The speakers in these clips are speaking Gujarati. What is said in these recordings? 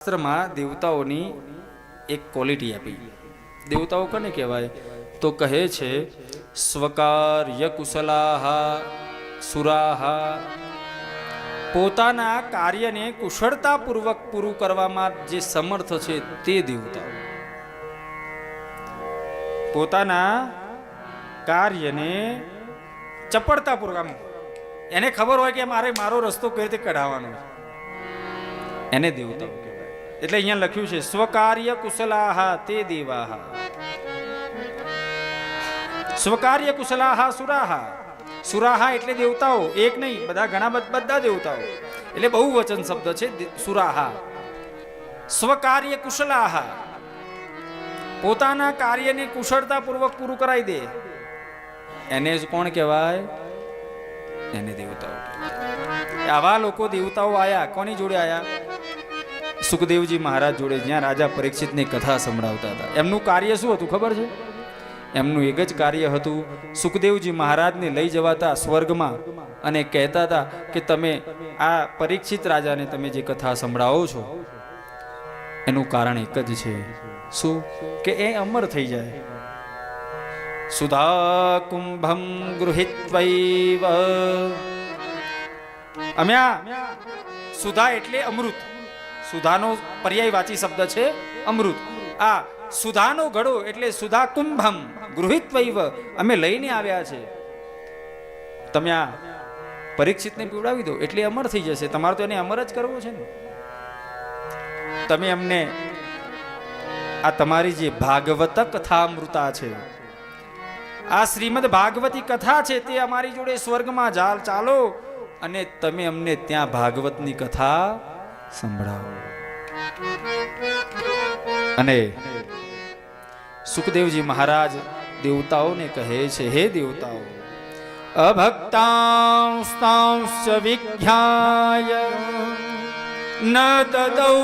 શાસ્ત્રમાં દેવતાઓની એક ક્વોલિટી આપી. દેવતાઓ કોને કહેવાય? તો કહે છે, સ્વકાર્ય કુશલાહા, સુરાહા. પોતાના કાર્યને કુશળતાપૂર્વક પૂરું કરવામાં જે સમર્થ છે તે દેવતાઓ. પોતાના કાર્યને ચપળતાપૂર્વક એને ખબર હોય કે મારે મારો રસ્તો કઈ રીતે કઢાવવાનો એને દેવતાઓ કહેવાય. એટલે અહીંયા લખ્યું છે, સ્વકાર્ય કુશલાહા તે દેવાહા. સ્વકાર્ય કુશલાહા સુરાહા. સુરાહા એટલે દેવતાઓ, એક નહીં, બધા ઘણા બધ- દેવતાઓ. એટલે બહુ વચન શબ્દ છે સુરાહા. સ્વકાર્ય કુશલાહા. પોતાના કાર્યને કુશળતાપૂર્વક પૂરું કરાવી દે. એને કોણ કહેવાય? એને દેવતાઓ આવા લોકો દેવતાઓ આયા, કોની જોડે આયા? સુખદેવજી મહારાજ જોડે જ્યાં રાજા પરીક્ષિતની કથા સંભળાવતા હતા. એમનું કાર્ય શું હતું ખબર છે? એમનું એક જ કાર્ય હતું સુખદેવજી મહારાજને લઈ જવાતા સ્વર્ગમાં અને કહેતા હતા કે તમે આ પરીક્ષિત રાજાને તમે જે કથા સંભળાવો છો, એનું કારણ એક જ છે. શું? કે એ અમર થઈ જાય. સુધા કુંભમ ગૃહિત્વૈવ. અમે આ સુધા એટલે અમૃત. સુધાનો પર્યાયવાચી શબ્દ છે અમૃત. આ સુધાનો ઘડો એટલે સુધા કુંભમ ગૃહિત્વૈવ, અમે લઈને આવ્યા છે. તમે આ પરીક્ષિતને પીવડાવી દો, એટલે અમર થઈ જશે. તમારે તો એને અમર જ કરવો છે ને. તમે અમને આ તમારી જે ભાગવત કથા અમૃતા છે, આ શ્રીમદ ભાગવતી કથા છે, તે અમારી જોડે સ્વર્ગમાં જાલ ચાલો અને તમે અમને ત્યાં ભાગવતની કથા સંભળાવો. અને સુખદેવજી મહારાજ દેવતાઓને કહે છે, હે દેવતાઓ અભક્તાંસ્તાંશ વિજ્ઞાય ન તદૌ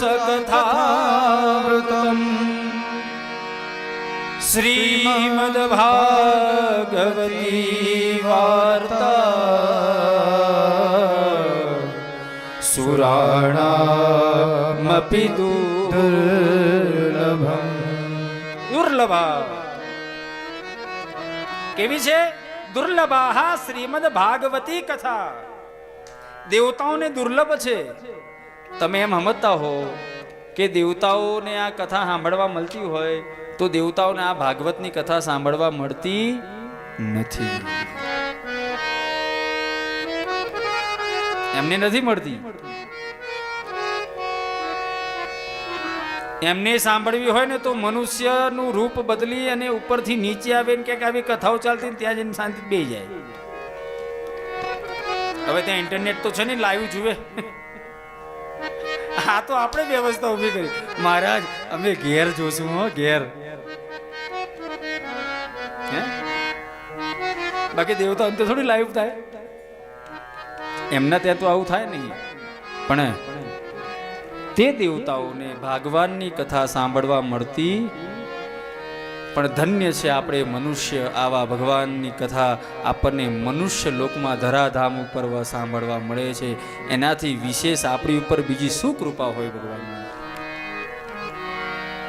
સકથામૃતમ શ્રીમદભાગવતી વાર્તા સુરાણામપી દુર્લભમ દુર્લભા કેવી છે દુર્લભા શ્રીમદ ભાગવતી કથા દેવતાઓને દુર્લભ છે તમે એમ સમજતા હો કે દેવતાઓને આ કથા સાંભળવા મળતી હોય તો દેવતાઓને આ ભાગવતની કથા સાંભળવા મળતી નથી એમને નથી મળતી એમને સાંભળવી હોય ને તો મનુષ્યનું રૂપ બદલી અને ઉપરથી નીચે આવે ને ક્યાંક આવી કથાઓ ચાલતી ને ત્યાં જઈને શાંતિ બે જાય. હવે ત્યાં ઇન્ટરનેટ તો છે ને, લાઈવ જુએ. હા તો આપણે વ્યવસ્થા ઊભી કરી. મહારાજ, અમે ઘેર જોશું હો, ઘેર? બાકી દેવતા અંતે થોડી લાઈવ થાય. એમના ત્યાં તો આવું થાય નહીં. પણ તે દેવતાઓને ભગવાનની કથા સાંભળવા મળતી. પણ ધન્ય છે આપણે મનુષ્ય આવા ભગવાનની કથા આપણને મનુષ્ય લોકમાં ધરાધામ ઉપર સાંભળવા મળે છે. એનાથી વિશેષ આપણી ઉપર બીજી શું કૃપા હોય ભગવાનની?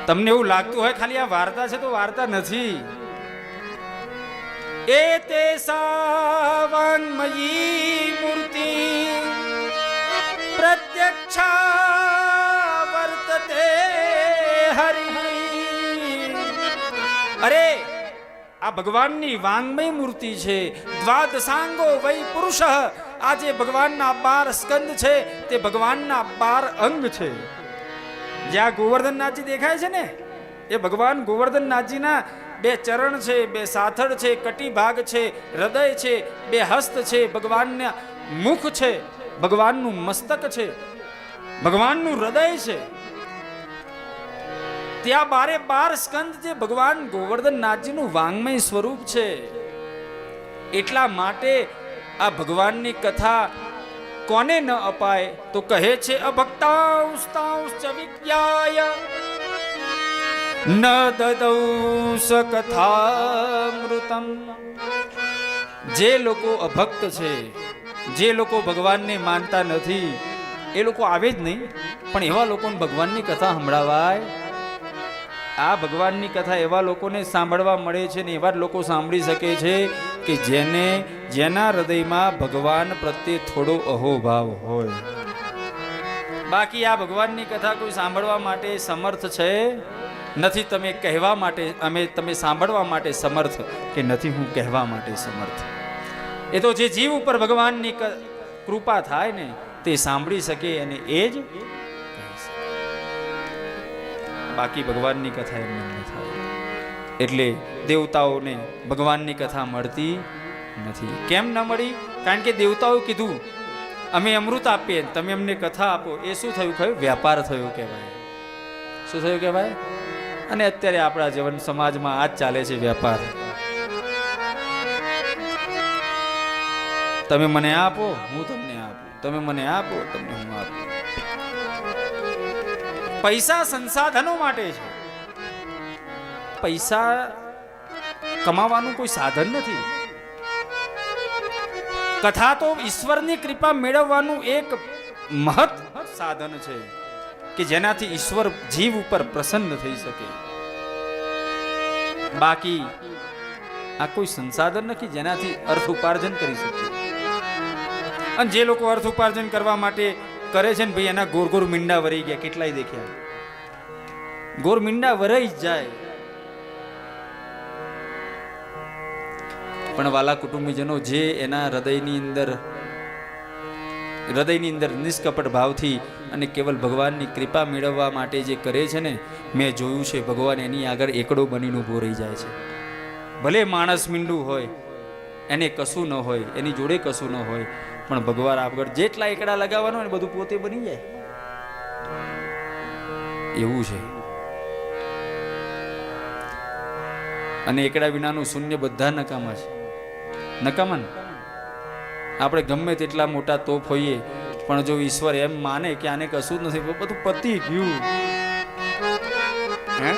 તમને એવું લાગતું હોય ખાલી આ વાર્તા છે તો વાર્તા નથી. એ તે સાવાંગમયી મૂર્તિ હરિ અરે આ ભગવાનની વાંગમય મૂર્તિ છે દ્વાદશાંગો વૈ પુરુષ આ જે ભગવાનના બાર સ્કંદ છે તે ભગવાનના બાર અંગ છે જ્યાં ગોવર્ધનનાથજી દેખાય છે ને એ ભગવાન ગોવર્ધનનાથજીના બે ચરણ છે બે સાથળ છે કટી ભાગ છે હૃદય છે બે હસ્ત છે ભગવાનના મુખ છે ભગવાનનું મસ્તક છે ભગવાનનું હૃદય છે ત્યાં બારે બાર સ્કંદ જે ભગવાન ગોવર્ધનનાથજીનું વાંગમય સ્વરૂપ છે. એટલા માટે આ ભગવાનની કથા કોને ન અપાય તો કહે છે અભક્તાંસ્તાંશ્ચ વિજ્ઞાય. ન દદૌ કથામૃતમ. જે લોકો અભક્ત છે, જે લોકો ભગવાનને માનતા નથી, એ લોકો આવે જ નહીં. પણ એવા લોકોને ભગવાનની કથા સંભળાવાય આ ભગવાનની કથા એવા લોકોને સાંભળવા મળે છે ને એવા લોકો સાંભળી શકે છે કે જેને, જેના હૃદયમાં ભગવાન પ્રત્યે થોડો અહોભાવ હોય બાકી આ ભગવાનની કથા કોઈ સાંભળવા માટે સમર્થ છે નથી, તમે કહેવા માટે, અમે, તમે સાંભળવા માટે સમર્થ કે નથી, હું કહેવા માટે સમર્થ એ તો જે જીવ ઉપર ભગવાનની કૃપા થાય ને તે સાંભળી શકે અને એ જ. બાકી ભગવાનની કથા એમને થાય. એટલે દેવતાઓને ભગવાનની કથા મળતી નથી. કેમ ન મળી? કારણ કે દેવતાઓ કીધું, અમે અમૃત આપીએ, તમે અમને કથા આપો. એ શું થયું કયું વ્યાપાર થયો કહેવાય. શું થયું કહેવાય? અને અત્યારે આપણા જીવન સમાજમાં આ જ ચાલે છે વ્યાપાર. તમે મને આપો, હું તમને આપું. તમે મને આપો, તમને હું આપું. પૈસા સંસાધનો માટે છે. પૈસા કમાવાનું કોઈ સાધન નથી. કથા તો ઈશ્વરની કૃપા મેળવવાનું એક મહત સાધન છે કે જેનાથી ઈશ્વર જીવ ઉપર પ્રસન્ન થઈ શકે. બાકી આ કોઈ સંસાધન નથી જેનાથી અર્થ ઉપાર્જન કરી શકે અને જે લોકો અર્થ ઉપાર્જન કરવા માટે કરે છે ને ભાઈ, એના ગોર ગોર મીંડા વરાઈ ગયા, કેટલાય દેખ્યા. ગોર મીંડા વરાઈ જાય. પણ વાલા કુટુંબીજનો જે એના હૃદયની અંદર હૃદયની અંદર નિષ્કપટ ભાવથી અને કેવલ ભગવાનની કૃપા મેળવવા માટે જે કરે છે ને, મેં જોયું છે, ભગવાન એની આગળ એકડો બનીને ઊભો રહી જાય છે. ભલે માણસ મીંડું હોય, એને કશું ન હોય, એની જોડે કશું ન હોય પણ ભગવાન આગળ જેટલા એકડા લગાવવાનો હોય ને બધું પોતે બની જાય. એવું છે. અને એકડા વિનાનું શૂન્ય બધા નકામા છે. નકામા ને. આપણે ગમે તેટલા મોટા તોપ હોઈએ, પણ જો ઈશ્વર એમ માને કે આને કશું જ નથી, બધું પતી ગયું. હે?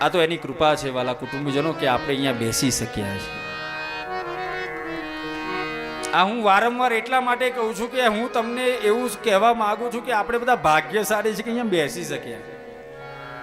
આ તો એની કૃપા છે વાલા કુટુંબીજનો કે આપણે અહીંયા બેસી શક્યા છે. આ હું વારંવાર એટલા માટે કહું છું કે હું તમને એવું કહેવા માંગુ છું કે આપણે બધા ભાગ્યશાળી છે કે અહીંયા બેસી શક્યા